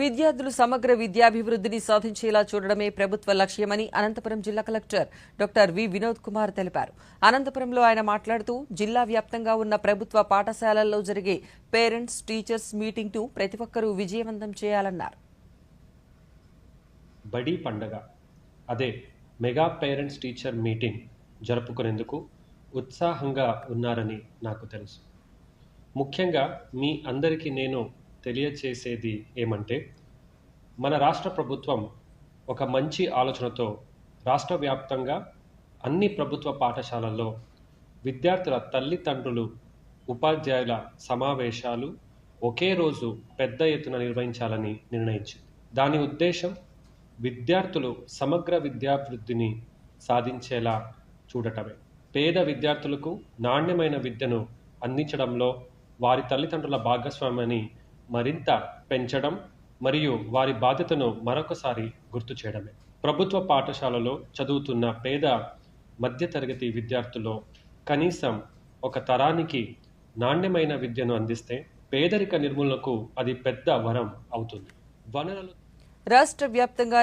విద్యార్థులు సమగ్ర విద్యాభివృద్ధిని సాధించేలా చూడడమే ప్రభుత్వ లక్ష్యమని అనంతపురం జిల్లా collector doctor V Vinod Kumar తెలిపారు. అనంతపురంలో ఆయన మాట్లాడుతూ జిల్లా వ్యాప్తంగా ఉన్న ప్రభుత్వ పాఠశాలల్లో జరిగే పేరెంట్స్ టీచర్స్ మీటింగ్ను ప్రతి ఒక్కరూ విజయవంతం చేయాలన్నారు. బడి పండగ అదే మెగా పేరెంట్స్ టీచర్ మీటింగ్ జరుపుకునేందుకు ఉత్సాహంగా ఉన్నారని నాకు తెలుసు. ముఖ్యంగా మీ అందరికీ నేను తెలియచేసేది ఏమంటే మన రాష్ట్ర ప్రభుత్వం ఒక మంచి ఆలోచనతో రాష్ట్ర వ్యాప్తంగా అన్ని ప్రభుత్వ పాఠశాలల్లో విద్యార్థుల తల్లిదండ్రులు ఉపాధ్యాయుల సమావేశాలు ఒకే రోజు పెద్ద ఎత్తున నిర్వహించాలని నిర్ణయించింది. దాని ఉద్దేశం విద్యార్థులు సమగ్ర విద్యాభివృద్ధిని సాధించేలా చూడటమే. పేద విద్యార్థులకు నాణ్యమైన విద్యను అందించడంలో వారి తల్లిదండ్రుల భాగస్వామ్యాన్ని మరింత పెంచడం మరియు వారి బాధ్యతను మరొకసారి గుర్తు చేయడమే. ప్రభుత్వ పాఠశాలలో చదువుతున్న పేద మధ్యతరగతి విద్యార్థుల్లో కనీసం ఒక తరానికి నాణ్యమైన విద్యను అందిస్తే పేదరిక నిర్మూలనకు అది పెద్ద వరం అవుతుంది. వనరులు రాష్ట్ర వ్యాప్తంగా